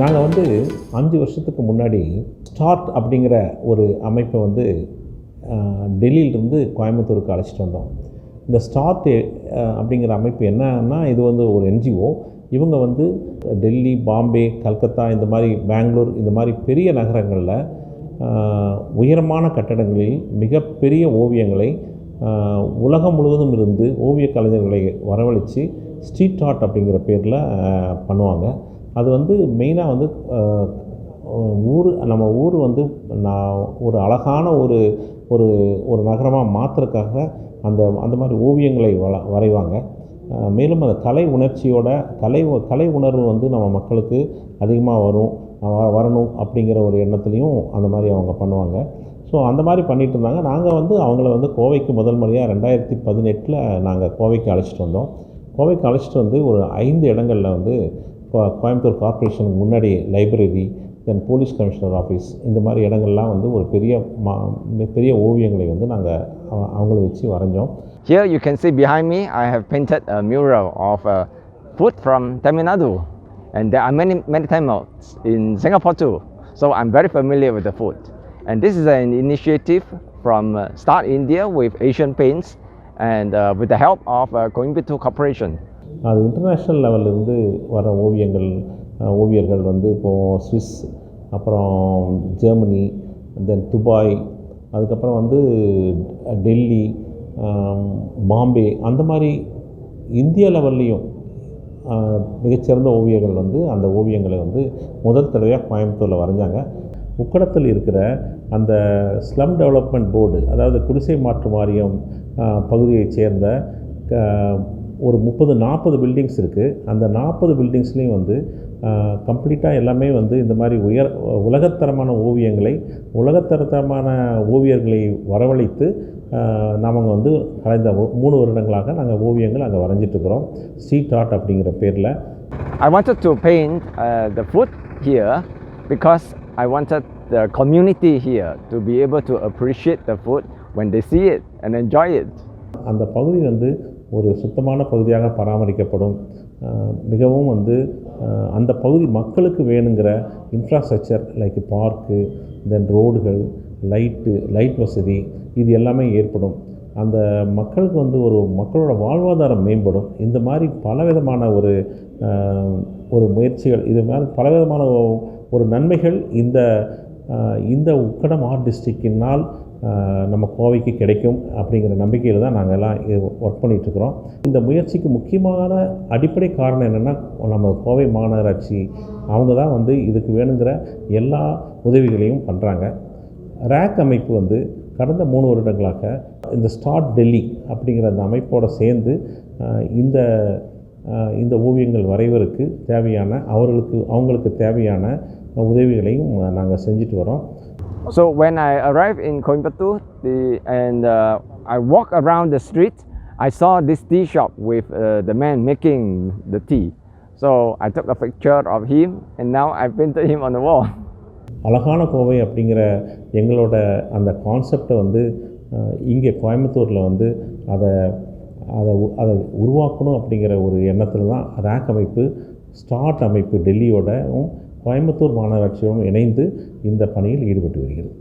நாங்கள் வந்து அஞ்சு வருஷத்துக்கு முன்னாடி ஸ்டார்ட் அப்படிங்கிற ஒரு அமைப்பை வந்து டெல்லியிலிருந்து கோயம்புத்தூருக்கு அழைச்சிட்டு வந்தோம். இந்த ஸ்டார்ட் அப்படிங்கிற அமைப்பு என்னன்னா இது வந்து ஒரு என்ஜிஓ இவங்க வந்து டெல்லி பாம்பே கல்கத்தா இந்த மாதிரி பெங்களூர் இந்த மாதிரி பெரிய நகரங்களில் உயரமான கட்டடங்களில் மிகப்பெரிய ஓவியங்களை உலகம் முழுவதும் இருந்து ஓவிய கலைஞர்களை வரவழைச்சு ஸ்ட்ரீட் ஆர்ட் அப்படிங்கிற பேரில் பண்ணுவாங்க. அது வந்து மெயினாக வந்து ஊர் நம்ம ஊர் வந்து நான் ஒரு அழகான ஒரு ஒரு ஒரு நகரமாக மாற்றுறதுக்காக அந்த அந்த மாதிரி ஓவியங்களை வள வரைவாங்க. மேலும் அந்த கலை உணர்ச்சியோட கலை உ- கலை உணர்வு வந்து நம்ம மக்களுக்கு அதிகமாக வரும் வ- வரணும் அப்படிங்கிற ஒரு எண்ணத்துலேயும் அந்த மாதிரி அவங்க பண்ணுவாங்க. ஸோ அந்த மாதிரி பண்ணிகிட்டு இருந்தாங்க. நாங்கள் வந்து அவங்கள வந்து கோவைக்கு முதல் முறையாக ரெண்டாயிரத்தி பதினெட்டில் நாங்கள் கோவைக்கு அழைச்சிட்டு வந்தோம். கோவைக்கு அழைச்சிட்டு வந்து ஒரு ஐந்து இடங்களில் வந்து கோயம்புத்தூர் கார்ப்பரேஷனுக்கு முன்னாடி library then police commissioner office இந்த மாதிரி இடங்கள்லாம் வந்து ஒரு பெரிய மா மி- பெரிய ஓவியங்களை வந்து நாங்கள் அவங்கள வச்சு வரைஞ்சோம் Here you can see behind me, I have painted a mural of uh, food from Tamil Nadu. And there are many, many Tamils in Singapore too. So I'm very familiar with the food. And this is an initiative from uh, Start India with Asian Paints and uh, with the help of uh, Coimbatore Corporation. அது international லெவல்லேருந்து வர ஓவியங்கள் ஓவியர்கள் வந்து இப்போது Swiss அப்புறம் Germany தென் Dubai அதுக்கப்புறம் வந்து டெல்லி பாம்பே அந்த மாதிரி இந்திய லெவல்லையும் மிகச்சிறந்த ஓவியர்கள் வந்து அந்த ஓவியங்களை வந்து முதல் தடவையாக கோயம்புத்தூரில் வரைஞ்சாங்க. உக்கடத்தில் இருக்கிற அந்த ஸ்லம் டெவலப்மெண்ட் போர்டு அதாவது குடிசை மாற்று வாரியம் பகுதியைச் சேர்ந்த க- ஒரு முப்பது நாற்பது பில்டிங்ஸ் இருக்குது அந்த நாற்பது பில்டிங்ஸ்லேயும் வந்து கம்ப்ளீட்டாக எல்லாமே வந்து இந்த மாதிரி உயர் உலகத்தரமான ஓவியங்களை உலகத்தரமான ஓவியர்களை வரவழைத்து நாம் வந்து கடந்த மூ- மூணு வருடங்களாக நாங்கள் ஓவியங்கள் அங்கே வரைஞ்சிட்ருக்கிறோம் ஸ்ட்ரீட் ஆர்ட் அப்படிங்கிற பேரில். I wanted to paint uh, the food here because I wanted the community here to be able to appreciate the food when they see it and enjoy it. அந்த பகுதி வந்து ஒரு சுத்தமான பகுதியாக பராமரிக்கப்படும். மிகவும் வந்து அந்த பகுதி மக்களுக்கு வேணுங்கிற இன்ஃப்ராஸ்ட்ரக்சர் லைக் பார்க்கு தென் ரோடுகள் லைட்டு லைட் வசதி இது எல்லாமே ஏற்படும். அந்த மக்களுக்கு வந்து ஒரு மக்களோட வாழ்வாதாரம் மேம்படும். இந்த மாதிரி பலவிதமான ஒரு ஒரு முயற்சிகள் இது மாதிரி பலவிதமான ஒரு நன்மைகள் இந்த இந்த உக்கடம் ஆர்ட் டிஸ்ட்ரிக்டினால் நம்ம கோவைக்கு கிடைக்கும் அப்படிங்கிற நம்பிக்கையில் தான் நாங்கள் எல்லாம் ஒர்க் பண்ணிகிட்ருக்குறோம் இந்த முயற்சிக்கு முக்கியமான அடிப்படை காரணம் என்னென்னா நம்ம கோவை மாநகராட்சி அவங்க தான் வந்து இதுக்கு வேணுங்கிற எல்லா உதவிகளையும் பண்ணுறாங்க ரேக் அமைப்பு வந்து கடந்த மூணு வருடங்களாக இந்த ஸ்டார்ட் டெல்லி அப்படிங்கிற அந்த அமைப்போடு சேர்ந்து இந்த இந்த ஓவியங்கள் வரைவதற்கு தேவையான அவர்களுக்கு அவங்களுக்கு தேவையான உதவிகளையும் நாங்கள் செஞ்சுட்டு வரோம் So when I arrived in Coimbatore the, and uh, I walked around the street, I saw this tea shop with uh, the man making the tea. So I took a picture of him and now I painted him on the wall. அழகான கோவை அப்படிங்கிற எங்களோட அந்த கான்செப்டை வந்து இங்கே கோயம்புத்தூரில் வந்து அதை அதை அதை உருவாக்கணும் அப்படிங்கிற ஒரு எண்ணத்தில் தான் ரேக் அமைப்பு ஸ்டார்ட் அமைப்பு டெல்லியோடவும் கோயம்புத்தூர் மாநகராட்சியோடும் இணைந்து இந்த பணியில் ஈடுபட்டு வருகிறது.